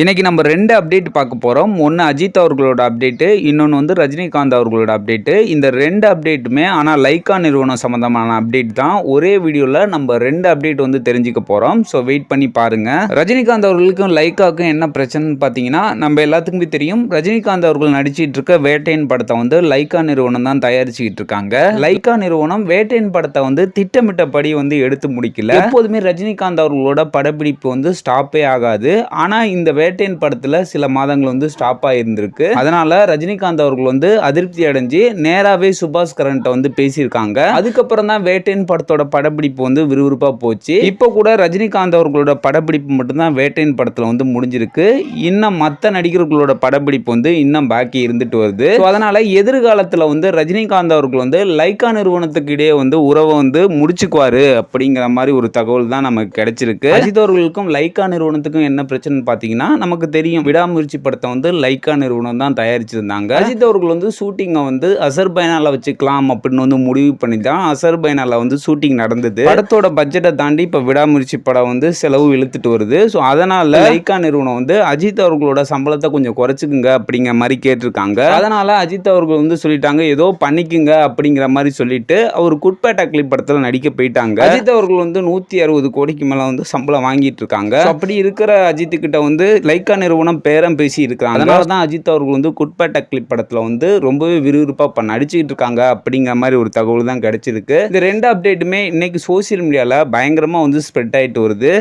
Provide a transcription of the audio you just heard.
இன்றைக்கி நம்ம ரெண்டு அப்டேட் பார்க்க போகிறோம் ஒன்று அஜித் அவர்களோட அப்டேட்டு இன்னொன்று வந்து ரஜினிகாந்த் அவர்களோட அப்டேட்டு இந்த ரெண்டு அப்டேட்டுமே ஆனால் லைக்கா நிறுவனம் சம்மந்தமான அப்டேட் தான். ஒரே வீடியோவில் நம்ம ரெண்டு அப்டேட் வந்து தெரிஞ்சுக்க போகிறோம் ஸோ வெயிட் பண்ணி பாருங்கள் ரஜினிகாந்த் அவர்களுக்கும் லைக்காவுக்கும் என்ன பிரச்சனைன்னு பார்த்தீங்கன்னா நம்ம எல்லாத்துக்குமே தெரியும். ரஜினிகாந்த் அவர்கள் நடிச்சிட்டு இருக்க வேட்டையின் படத்தை வந்து லைக்கா நிறுவனம் தான் தயாரிச்சுக்கிட்டு இருக்காங்க. லைக்கா நிறுவனம் வேட்டையின் படத்தை வந்து திட்டமிட்டபடி வந்து எடுத்து முடிக்கல. எப்போதுமே ரஜினிகாந்த் அவர்களோட படப்பிடிப்பு வந்து ஸ்டாப்பே ஆகாது. ஆனால் இந்த வேட்டையின் படத்துல சில மாதங்கள் வந்து ஸ்டாப் ஆயிருந்திருக்கு. அதனால ரஜினிகாந்த் அவர்கள் வந்து அதிருப்தி அடைஞ்சு நேராவே சுபாஷ் கரண்ட்ட வந்து பேசியிருக்காங்க. அதுக்கப்புறம் தான் வேட்டையின் படத்தோட படப்பிடிப்பு வந்து விறுவிறுப்பா போச்சு. இப்போ கூட ரஜினிகாந்த் அவர்களோட படப்பிடிப்பு மட்டும்தான் வேட்டையின் படத்துல வந்து முடிஞ்சிருக்கு. இன்னும் மற்ற நடிகர்களோட படப்பிடிப்பு வந்து இன்னும் பாக்கி இருந்துட்டு வருது. அதனால் அதனால எதிர்காலத்துல வந்து ரஜினிகாந்த் அவர்கள் வந்து லைக்கா நிறுவனத்துக்கு இடையே வந்து உறவை வந்து முடிச்சுக்குவாரு அப்படிங்கிற மாதிரி ஒரு தகவல் தான் நமக்கு கிடைச்சிருக்கு. அஜித் அவர்களுக்கும் லைக்கா நிறுவனத்துக்கும் என்ன பிரச்சனைன்னு பார்த்தீங்கன்னா நமக்கு தெரியும். விடாமுயற்சி படத்தை வந்து லைக்கா நிறுவனம் தான் தயாரிச்சிருந்தாங்க. அஜித் அவர்கள் வந்து ஷூட்டிங்கை வந்து அசர்பைனால வச்சுக்கலாம் அப்படின்னு வந்து முடிவு பண்ணி தான் அசர்பைனால வந்து ஷூட்டிங் நடந்தது. படத்தோட பட்ஜெட்டை தாண்டி இப்போ விடாமுயற்சி படம் வந்து செலவு இழுத்துட்டு வருது. ஸோ அதனால லைக்கா நிறுவனம் வந்து அஜித் அவர்களோட சம்பளத்தை கொஞ்சம் குறைச்சிக்குங்க அப்படிங்கிற மாதிரி கேட்டிருக்காங்க. அதனால அஜித் அவர்கள் வந்து சொல்லிட்டாங்க ஏதோ பண்ணிக்குங்க அப்படிங்கிற மாதிரி சொல்லிட்டு அவர் குட்பேட்டா கிளிப் படத்தில் நடிக்க போயிட்டாங்க. அஜித் அவர்கள் வந்து நூற்றி அறுபது கோடிக்கு மேலே வந்து சம்பளம் வாங்கிட்டு இருக்காங்க. அப்படி இருக்கிற அஜித் கிட்ட வந்து லைக்கா நிறுவனம் பேரம் பேசி இருக்காங்க அதனால தான் அஜித் அவர்கள் வந்து குட்பேட்டா கிளிப் படத்தில் வந்து ரொம்பவே விறுவிறுப்பாக இப்போ நடிச்சுக்கிட்டு இருக்காங்க அப்படிங்கிற மாதிரி ஒரு தகவல் தான் கிடைச்சிருக்கு. இந்த ரெண்டு அப்டேட்டுமே இன்னைக்கு சோஷியல் மீடியாவில் பயங்கரமாக வந்து ஸ்ப்ரெட் ஆயிட்டு வருது.